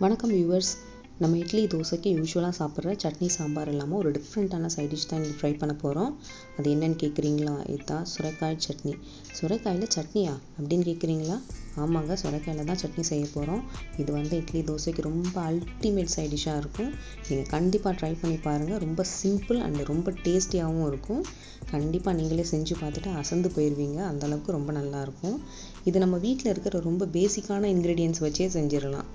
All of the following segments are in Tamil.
வணக்கம் வியூவர்ஸ் நம்ம இட்லி தோசைக்கு யூஸ்வலாக சாப்பிட்ற சட்னி சாம்பார் இல்லாமல் ஒரு டிஃப்ரெண்ட்டான சைட் டிஷ் தான் இன்றைக்கி ட்ரை பண்ண போகிறோம் அது என்னன்னு கேட்குறீங்களா இதுதான் சுரைக்காய் சட்னி. சுரைக்காயில் சட்னியா? அப்படின்னு கேட்குறீங்களா ஆமாங்க சுரைக்காயில் தான் சட்னி செய்ய போகிறோம் இது வந்து இட்லி தோசைக்கு ரொம்ப அல்டிமேட் சைட் டிஷ்ஷாக இருக்கும். நீங்கள் கண்டிப்பாக ட்ரை பண்ணி பாருங்கள் ரொம்ப சிம்பிள் அண்ட் ரொம்ப டேஸ்டியாகவும் இருக்கும். கண்டிப்பாக நீங்களே செஞ்சு பார்த்துட்டு அசந்து போயிடுவீங்க அந்தளவுக்கு ரொம்ப நல்லாயிருக்கும் இது நம்ம வீட்டில் இருக்கிற ரொம்ப பேசிக்கான இன்க்ரீடியன்ஸ் வச்சே செஞ்சிடலாம்.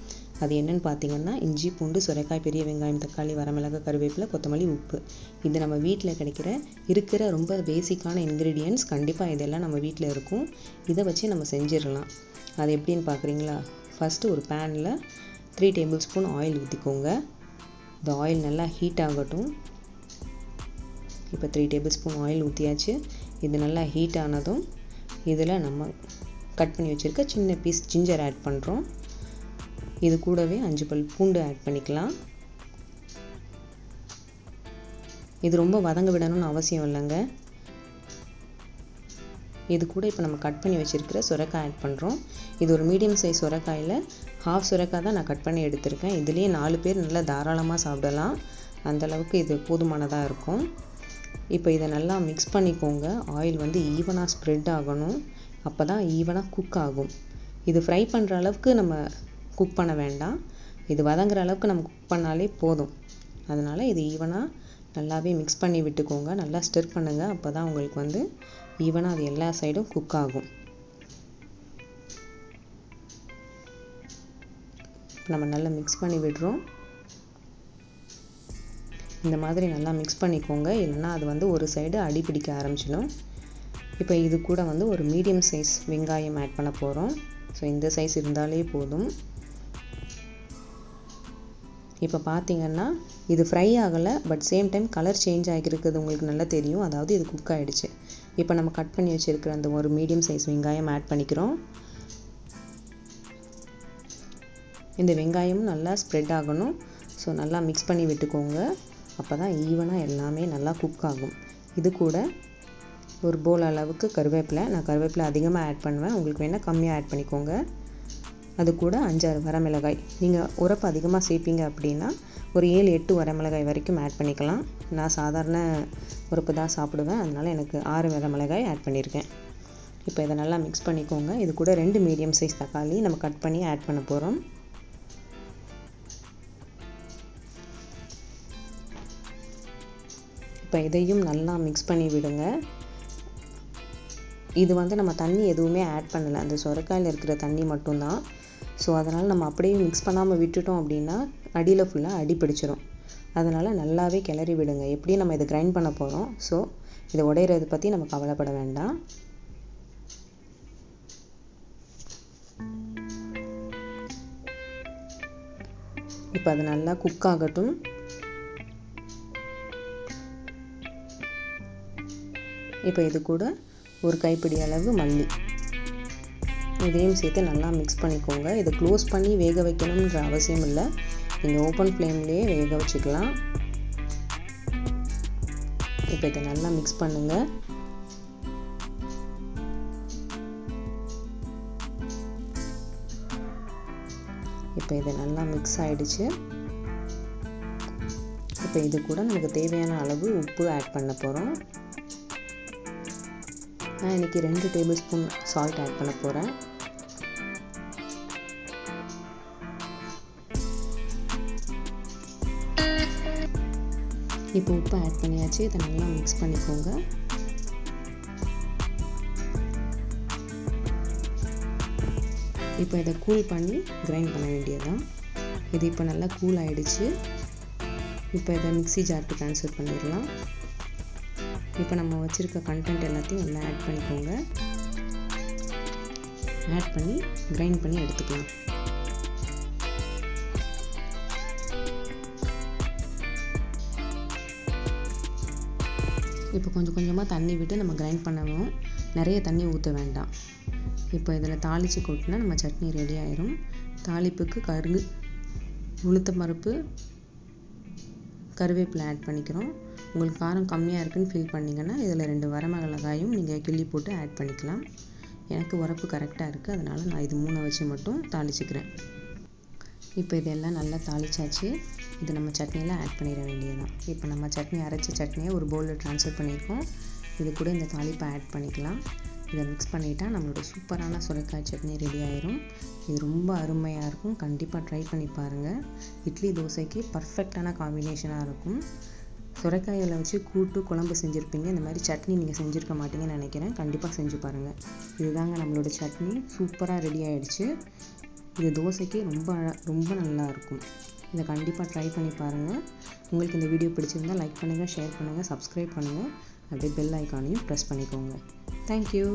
அது என்னன்னு பார்த்தீங்கன்னா இஞ்சி பூண்டு சுரைக்காய் பெரிய வெங்காயம் தக்காளி வரமிளகாய் கருவேப்பிலை கொத்தமல்லி உப்பு. இது நம்ம வீட்டில் கிடைக்கிற இருக்கிற ரொம்ப பேசிக்கான இன்க்ரீடியன்ஸ் கண்டிப்பாக இதெல்லாம் நம்ம வீட்டில் இருக்கும். இதை வச்சு நம்ம செஞ்சிடலாம். அது எப்படின்னு பார்க்குறீங்களா? ஃபஸ்ட்டு ஒரு பேனில் த்ரீ டேபிள் ஸ்பூன் ஆயில் ஊற்றிக்கோங்க இந்த ஆயில் நல்லா ஹீட் ஆகட்டும். இப்போ த்ரீ டேபிள் ஸ்பூன் ஆயில் ஊற்றியாச்சு இது நல்லா ஹீட் ஆனதும் இதில் நம்ம கட் பண்ணி வச்சுருக்க சின்ன பீஸ் ஜிஞ்சர் ஆட் பண்ணுறோம் இது கூடவே அஞ்சு பல் பூண்டு ஆட் பண்ணிக்கலாம். இது ரொம்ப வதங்க விடணும்னு அவசியம் இல்லைங்க. இது கூட இப்போ நம்ம கட் பண்ணி வச்சுருக்கிற சுரக்காய் ஆட் பண்ணுறோம் இது ஒரு மீடியம் சைஸ் சுரக்காயில் ஹாஃப் சுரக்காய் தான் நான் கட் பண்ணி எடுத்திருக்கேன். இதுலேயே நாலு பேர் நல்லா தாராளமாக சாப்பிடலாம். அந்தளவுக்கு இது போதுமானதாக இருக்கும். இப்போ இதை நல்லா மிக்ஸ் பண்ணிக்கோங்க. ஆயில் வந்து ஈவனாக ஸ்ப்ரெட் ஆகணும். அப்போ தான் ஈவனாக குக் ஆகும். இது ஃப்ரை பண்ணுற அளவுக்கு நம்ம குக் பண்ண வேண்டாம். இது வதங்குற அளவுக்கு நம்ம குக் பண்ணாலே போதும். அதனால் இது ஈவனாக நல்லாவே மிக்ஸ் பண்ணி விட்டுக்கோங்க. நல்லா ஸ்டிர் பண்ணுங்கள் அப்போ தான் உங்களுக்கு வந்து ஈவனாக அது எல்லா சைடும் குக் ஆகும். நம்ம நல்லா மிக்ஸ் பண்ணி விடுறோம். இந்த மாதிரி நல்லா மிக்ஸ் பண்ணிக்கோங்க. இல்லைன்னா அது வந்து ஒரு சைடு அடி பிடிக்க ஆரம்பிச்சிடும். இப்போ இது கூட வந்து ஒரு மீடியம் சைஸ் வெங்காயம் ஆட் பண்ண போகிறோம் ஸோ இந்த சைஸ் இருந்தாலே போதும். இப்போ பார்த்தீங்கன்னா இது ஃப்ரை ஆகலை but same time colour change ஆகிருக்குது உங்களுக்கு நல்லா தெரியும். அதாவது இது குக் ஆகிடுச்சு இப்போ நம்ம கட் பண்ணி வச்சுருக்கிற அந்த ஒரு மீடியம் சைஸ் வெங்காயம் ஆட் பண்ணிக்கிறோம். இந்த வெங்காயமும் நல்லா ஸ்ப்ரெட் ஆகணும். ஸோ நல்லா மிக்ஸ் பண்ணி விட்டுக்கோங்க. அப்போ தான் ஈவனாக எல்லாமே நல்லா குக் ஆகும். இது கூட ஒரு போல் அளவுக்கு கருவேப்பிலை. நான் கருவேப்பிலை அதிகமாக ஆட் பண்ணுவேன். உங்களுக்கு வேணால் கம்மியாக ஆட் பண்ணிக்கோங்க. அது கூட அஞ்சாறு வரமிளகாய். நீங்கள் உரப்பு அதிகமாக சேர்ப்பீங்க அப்படின்னா ஒரு ஏழு எட்டு வரமிளகாய் வரைக்கும் ஆட் பண்ணிக்கலாம். நான் சாதாரண உரப்பு தான் சாப்பிடுவேன். அதனால் எனக்கு ஆறு வரமிளகாய் ஆட் பண்ணியிருக்கேன் இப்போ இதை நல்லா மிக்ஸ் பண்ணிக்கோங்க. இது கூட ரெண்டு மீடியம் சைஸ் தக்காளி நம்ம கட் பண்ணி ஆட் பண்ண போகிறோம் இப்போ இதையும் நல்லா மிக்ஸ் பண்ணி விடுங்க. இது வந்து நம்ம தண்ணி எதுவுமே ஆட் பண்ணலை. அந்த சொரக்காயில் இருக்கிற தண்ணி மட்டும்தான். ஸோ அதனால் நம்ம அப்படியே மிக்ஸ் பண்ணாமல் விட்டுட்டோம் அப்படின்னா அடியில் ஃபுல்லாக அடி பிடிச்சிரும். அதனால் நல்லாவே கிளறி விடுங்க. எப்படியும் நம்ம இதை கிரைண்ட் பண்ண போகிறோம் ஸோ இதை உடையிறது பற்றி நம்ம கவலைப்பட வேண்டாம். இப்போ அது நல்லா குக் ஆகட்டும். இப்போ இது கூட ஒரு கைப்பிடி அளவு மல்லி. இதையும் சேர்த்து நல்லா மிக்ஸ் பண்ணிக்கோங்க. இதை க்ளோஸ் பண்ணி வேக வைக்கணுன்ற அவசியம் இல்லை. நீங்கள் ஓப்பன் ஃப்ளேம்லேயே வேக வச்சுக்கலாம். இப்போ இதை நல்லா மிக்ஸ் பண்ணுங்கள் இப்போ இது நல்லா மிக்ஸ் ஆகிடுச்சு இப்போ இது கூட நமக்கு தேவையான அளவு உப்பு ஆட் பண்ண போகிறோம் நான் இன்றைக்கி ரெண்டு டேபிள் ஸ்பூன் சால்ட் ஆட் பண்ண போகிறேன் இப்போ உப்பு ஆட் பண்ணியாச்சு. இதை நல்லா மிக்ஸ் பண்ணிக்கோங்க. இப்போ இதை கூல் பண்ணி கிரைண்ட் பண்ண வேண்டியதுதான். இது இப்போ நல்லா கூல் ஆகிடுச்சு இப்போ இதை மிக்ஸி ஜாருக்கு ட்ரான்ஸ்ஃபர் பண்ணிடலாம். இப்போ நம்ம வச்சுருக்க கண்டென்ட் எல்லாத்தையும் நல்லா ஆட் பண்ணிக்கோங்க. ஆட் பண்ணி கிரைண்ட் பண்ணி எடுத்துக்கலாம். இப்போ கொஞ்சம் கொஞ்சமாக தண்ணி விட்டு நம்ம கிரைண்ட் பண்ணணும். நிறைய தண்ணி ஊற்ற வேண்டாம். இப்போ இதில் தாளித்து கொட்டினா நம்ம சட்னி ரெடி ஆயிரும். தாளிப்புக்கு கருகு உளுத்தம் பருப்பு கருவேப்பிலை ஆட் பண்ணிக்கிறோம். உங்களுக்கு காரம் கம்மியாக இருக்குன்னு ஃபீல் பண்ணிங்கன்னா இதில் ரெண்டு வரமிளகாயும் நீங்கள் கிள்ளி போட்டு ஆட் பண்ணிக்கலாம். எனக்கு உரப்பு கரெக்டாக இருக்குது அதனால் நான் இது மூணை வச்சு மட்டும் தாளிச்சுக்கிறேன். இப்போ இதெல்லாம் நல்லா தாளிச்சாச்சு. இது நம்ம சட்னியில் ஆட் பண்ணிட வேண்டியதுதான். இப்போ நம்ம சட்னி அரைச்ச சட்னியை ஒரு பவுலில் ட்ரான்ஸ்ஃபர் பண்ணியிருக்கோம். இது கூட இந்த தாளிப்பை ஆட் பண்ணிக்கலாம். இதை மிக்ஸ் பண்ணிட்டா நம்மளோட சூப்பரான சுரைக்காய் சட்னி ரெடி ஆயிரும். இது ரொம்ப அருமையாக இருக்கும். கண்டிப்பாக ட்ரை பண்ணி பாருங்கள் இட்லி தோசைக்கு பர்ஃபெக்டான காம்பினேஷனாக இருக்கும். சுரைக்காயில் வச்சு கூட்டு குழம்பு செஞ்சுருப்பீங்க. இந்த மாதிரி சட்னி நீங்கள் செஞ்சுருக்க மாட்டீங்கன்னு நினைக்கிறேன். கண்டிப்பாக செஞ்சு பாருங்கள் இதுதாங்க நம்மளோட சட்னி. சூப்பராக ரெடி ஆகிடுச்சு இது தோசைக்கு ரொம்ப ரொம்ப நல்லா இருக்கும். இதை கண்டிப்பாக ட்ரை பண்ணி பாருங்கள் உங்களுக்கு இந்த வீடியோ பிடிச்சிருந்தா லைக் பண்ணுங்கள் ஷேர் பண்ணுங்கள் சப்ஸ்கிரைப் பண்ணுங்கள் அப்படியே பெல் ஐக்கானையும் ப்ரெஸ் பண்ணிக்கோங்க. தேங்க்யூ